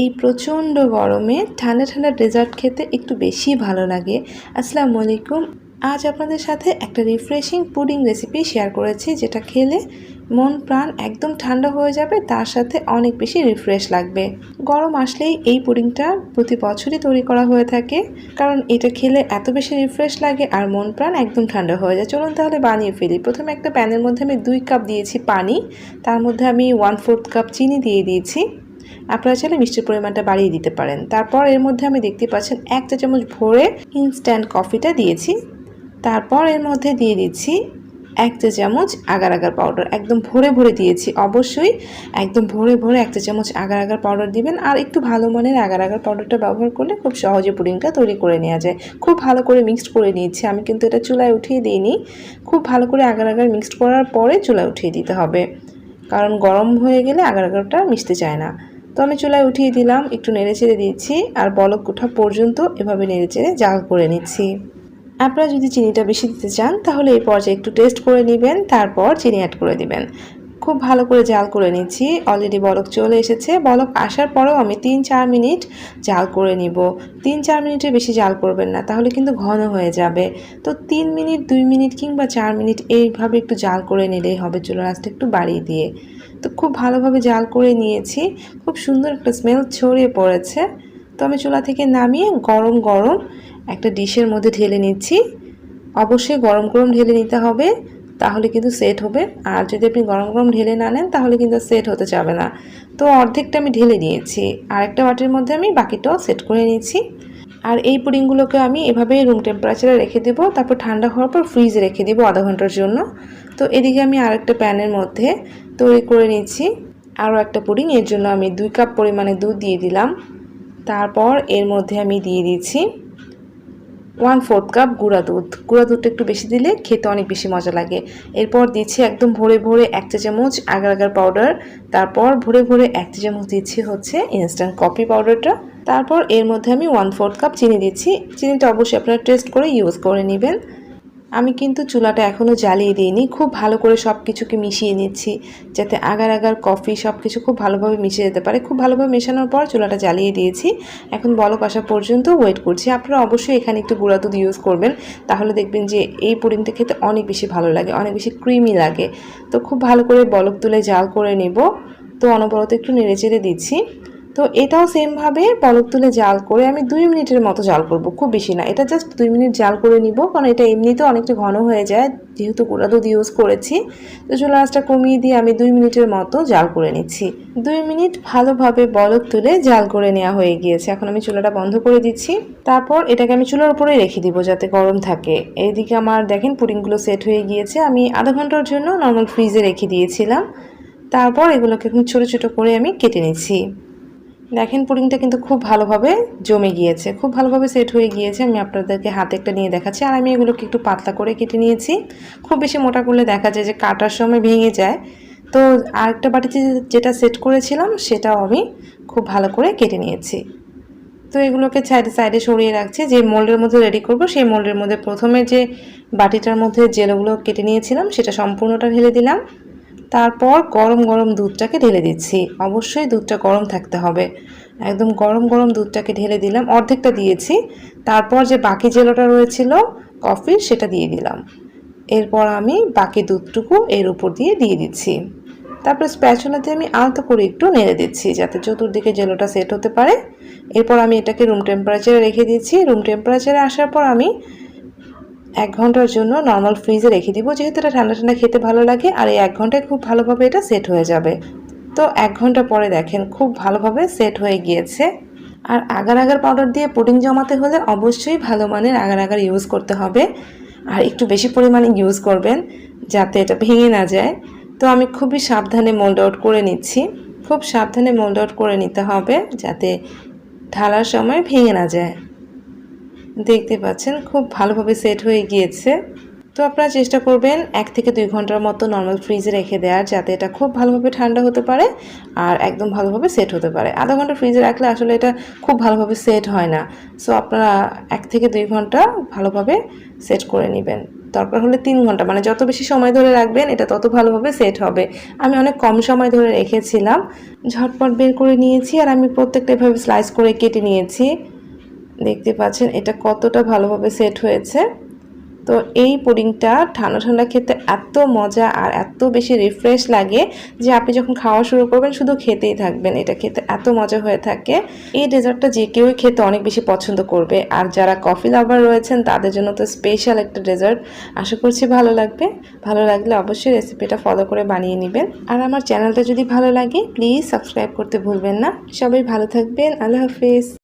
এই প্রচণ্ড গরমে ঠান্ডা ঠান্ডা ডেজার্ট খেতে একটু বেশি ভালো লাগে। আসসালামু আলাইকুম। আজ আপনাদের সাথে একটা রিফ্রেশিং পুডিং রেসিপি শেয়ার করেছি, যেটা খেলে মন প্রাণ একদম ঠান্ডা হয়ে যাবে, তার সাথে অনেক বেশি রিফ্রেশ লাগবে। গরম আসলেই এই পুডিংটা প্রতি বছরই তৈরি করা হয়ে থাকে, কারণ এটা খেলে এত বেশি রিফ্রেশ লাগে আর মন প্রাণ একদম ঠান্ডা হয়ে যায়। চলুন তাহলে বানিয়ে ফেলি। প্রথমে একটা প্যানের মধ্যে আমি দুই কাপ দিয়েছি পানি, তার মধ্যে আমি ওয়ান ফোর্থ কাপ চিনি দিয়ে দিয়েছি। আপনারা চাইলে মিষ্টির পরিমাণটা বাড়িয়ে দিতে পারেন। তারপর এর মধ্যে আমি দেখতে পাচ্ছেন এক চা চামচ ভরে ইনস্ট্যান্ট কফিটা দিয়েছি। তারপর এর মধ্যে দিয়ে দিচ্ছি এক চা চামচ আগার আগার পাউডার একদম ভরে ভরে দিয়েছি, অবশ্যই একদম ভরে ভরে এক চা চামচ আগার আগার পাউডার দিবেন। আর একটু ভালো মানের আগার আগার পাউডারটা ব্যবহার করলে খুব সহজে পুডিংটা তৈরি করে নেওয়া যায়। খুব ভালো করে মিক্সড করে নিয়েছি। আমি কিন্তু এটা চুলায় উঠিয়ে দিইনি। খুব ভালো করে আগার আগার মিক্সড করার পরে চুলায় উঠিয়ে দিতে হবে। কারণ গরম হয়ে গেলে আগার আগারটা মিশতে চায় না। তো আমি চুলায় উঠিয়ে দিলাম, একটু নেড়ে চেড়ে দিচ্ছি আর বলক ওঠা পর্যন্ত এভাবে নেড়ে চেড়ে জাল করে নিচ্ছি। আপনারা যদি চিনিটা বেশি দিতে চান, তাহলে এই পর্যায়ে একটু টেস্ট করে নেবেন, তারপর চিনি অ্যাড করে দিবেন। খুব ভালো করে জাল করে নিচ্ছি অলরেডি বলক চলে এসেছে। বলক আসার পরেও আমি তিন চার মিনিট জাল করে নিব। তিন চার মিনিটের বেশি জাল করবেন না, তাহলে কিন্তু ঘন হয়ে যাবে। তো তিন মিনিট, দুই মিনিট কিংবা চার মিনিট এইভাবে একটু জাল করে নিলেই হবে চুলার আঁচটা একটু বাড়িয়ে দিয়ে। তো খুব ভালোভাবে জাল করে নিয়েছি। খুব সুন্দর একটা স্মেল ছড়িয়ে পড়েছে। তো আমি চুলা থেকে নামিয়ে গরম গরম একটা ডিশের মধ্যে ঢেলে নিচ্ছি। অবশ্যই গরম গরম ঢেলে নিতে হবে, তাহলে কিন্তু সেট হবে। আর যদি আপনি গরম গরম ঢেলে না নেন, তাহলে কিন্তু সেট হতে যাবে না। তো অর্ধেকটা আমি ঢেলে নিয়েছি। আর একটা বাটির মধ্যে আমি বাকিটাও সেট করে নিয়েছি। এই পুডিংগুলোকে আমি এভাবেই রুম টেম্পারেচারে রেখে দেব। তারপর ঠান্ডা হওয়ার পর ফ্রিজে রেখে দেবো আধা ঘণ্টার জন্য। তো এদিকে আমি আরেকটা প্যানের মধ্যে তৈরি করে নিচ্ছি। আরও একটা পুডিং, এর জন্য আমি দুই কাপ পরিমাণে দুধ দিয়ে দিলাম। তারপর এর মধ্যে আমি দিয়ে দিচ্ছি ওয়ান ফোর্থ কাপ গুঁড়া দুধ। গুঁড়া দুধটা একটু বেশি দিলে খেতে অনেক বেশি মজা লাগে। এরপর দিচ্ছি একদম ভরে ভরে এক চা চামচ আগার আগার পাউডার তারপর ভরে ভরে এক চা চামচ দিচ্ছি হচ্ছে ইনস্ট্যান্ট কফি পাউডারটা তারপর এর মধ্যে আমি ওয়ান ফোর্থ কাপ চিনি দিচ্ছি। চিনিটা অবশ্যই আপনারা টেস্ট করে ইউজ করে নেবেন। আমি কিন্তু চুলাটা এখনও জ্বালিয়ে দিইনি। খুব ভালো করে সব কিছুকে মিশিয়ে নিচ্ছি যাতে আগার আগার কফি সব কিছু খুব ভালোভাবে মিশে যেতে পারে। খুব ভালোভাবে মেশানোর পর চুলাটা জ্বালিয়ে দিয়েছি। এখন বলক আসা পর্যন্ত ওয়েট করছি। আপনারা অবশ্যই এখানে একটু গুঁড়া দুধ ইউজ করবেন। তাহলে দেখবেন যে এই পুডিংটা খেতে অনেক বেশি ভালো লাগে, অনেক বেশি ক্রিমি লাগে। তো খুব ভালো করে বলক তুলে জাল করে নেব। তো অনবরত একটু নেড়ে চেড়ে দিচ্ছি। তো এটাও সেমভাবে পলক তুলে জাল করে আমি দুই মিনিটের মতো জাল করব, খুব বেশি না। এটা জাস্ট দুই মিনিট জাল করে নিব, কারণ এটা এমনিতেও অনেকটা ঘন হয়ে যায়, যেহেতু গুঁড়া দুধ ইউজ করেছি। তো চুলা আঁচটা কমিয়ে দিয়ে আমি দুই মিনিটের মতো জাল করে নিচ্ছি। দুই মিনিট ভালোভাবে বলক তুলে জাল করে নেওয়া হয়ে গিয়েছে। এখন আমি চুলাটা বন্ধ করে দিচ্ছি। তারপর এটাকে আমি চুলার উপরেই রেখে দিব যাতে গরম থাকে। এইদিকে আমার দেখেন পুডিংগুলো সেট হয়ে গিয়েছে। আমি আধা ঘণ্টার জন্য নর্মাল ফ্রিজে রেখে দিয়েছিলাম। তারপর এগুলোকে এখন ছোটো ছোটো করে আমি কেটে নিচ্ছি। দেখেন পুডিংটা কিন্তু খুব ভালোভাবে জমে গিয়েছে, খুব ভালোভাবে সেট হয়ে গিয়েছে। আমি আপনাদেরকে হাতে একটা নিয়ে দেখাচ্ছি। আর আমি এগুলোকে একটু পাতলা করে কেটে নিয়েছি। খুব বেশি মোটা করলে দেখা যায় যে কাটার সময় ভেঙে যায়। তো আরেকটা বাটিতে যেটা সেট করেছিলাম, সেটাও আমি খুব ভালো করে কেটে নিয়েছি। তো এগুলোকে সাইডে সাইডে সরিয়ে রাখছি। যে মোল্ডের মধ্যে রেডি করব, সেই মোল্ডের মধ্যে প্রথমে যে বাটিটার মধ্যে জেলোগুলো কেটে নিয়েছিলাম, সেটা সম্পূর্ণটা ঢেলে দিলাম। তারপর গরম গরম দুধটাকে ঢেলে দিচ্ছি। অবশ্যই দুধটা গরম থাকতে হবে। একদম গরম গরম দুধটাকে ঢেলে দিলাম, অর্ধেকটা দিয়েছি। তারপর যে বাকি জেলোটা রয়েছিল কফির সেটা দিয়ে দিলাম। এরপর আমি বাকি দুধটুকু এর উপর দিয়ে দিয়ে দিচ্ছি। তারপরে স্প্যাচুলাতে আমি আলতো করে একটু নেড়ে দিচ্ছি, যাতে চতুর্দিকে জেলোটা সেট হতে পারে। এরপর আমি এটাকে রুম টেম্পারেচারে রেখে দিচ্ছি রুম টেম্পারেচারে আসার পর আমি এক ঘণ্টার জন্য নর্মাল ফ্রিজে রেখে দিব, যেহেতু এটা ঠান্ডা ঠান্ডা খেতে ভালো লাগে, আর এই এক ঘন্টায় খুব ভালোভাবে এটা সেট হয়ে যাবে। তো এক ঘণ্টা পরে দেখেন, খুব ভালোভাবে সেট হয়ে গিয়েছে। আর আগার আগার পাউডার দিয়ে পুডিং জমাতে হলে অবশ্যই ভালো মানের আগার আগার ইউজ করতে হবে। আর একটু বেশি পরিমাণে ইউজ করবেন, যাতে এটা ভেঙে না যায়। তো আমি খুবই সাবধানে মোল্ড আউট করে নিচ্ছি। খুব সাবধানে মোল্ড আউট করে নিতে হবে, যাতে ঢালার সময় ভেঙে না যায়। দেখতে পাচ্ছেন, খুব ভালোভাবে সেট হয়ে গিয়েছে। তো আপনারা চেষ্টা করবেন এক থেকে দুই ঘণ্টার মতো নর্মাল ফ্রিজে রেখে দেওয়ার, যাতে এটা খুব ভালোভাবে ঠান্ডা হতে পারে আর একদম ভালোভাবে সেট হতে পারে। আধা ঘণ্টা ফ্রিজে রাখলে আসলে এটা খুব ভালোভাবে সেট হয় না। সো আপনারা এক থেকে দুই ঘণ্টা ভালোভাবে সেট করে নেবেন। দরকার হলে তিন ঘণ্টা মানে যত বেশি সময় ধরে রাখবেন, এটা তত ভালোভাবে সেট হবে। আমি অনেক কম সময় ধরে রেখেছিলাম। ঝটপট বের করে নিয়েছি আর আমি প্রত্যেকটা এভাবে স্লাইস করে কেটে নিয়েছি। দেখতে পাচ্ছেন, এটা কতটা ভালোভাবে সেট হয়েছে। তো এই পুডিংটা ঠান্ডা ঠান্ডা খেতে এত মজা আর এত বেশি রিফ্রেশ লাগে যে আপনি যখন খাওয়া শুরু করবেন শুধু খেতেই থাকবেন, এটা খেতে এত মজা হয়ে থাকে। এই ডেজার্টটা যে কেউই খেতে অনেক বেশি পছন্দ করবে। আর যারা কফি লাভার রয়েছেন, তাদের জন্য তো স্পেশাল একটা ডেজার্ট আশা করছি ভালো লাগবে। ভালো লাগলে অবশ্যই রেসিপিটা ফলো করে বানিয়ে নেবেন। আর আমার চ্যানেলটা যদি ভালো লাগে প্লিজ সাবস্ক্রাইব করতে ভুলবেন না। সবাই ভালো থাকবেন। আল্লাহ হাফিজ।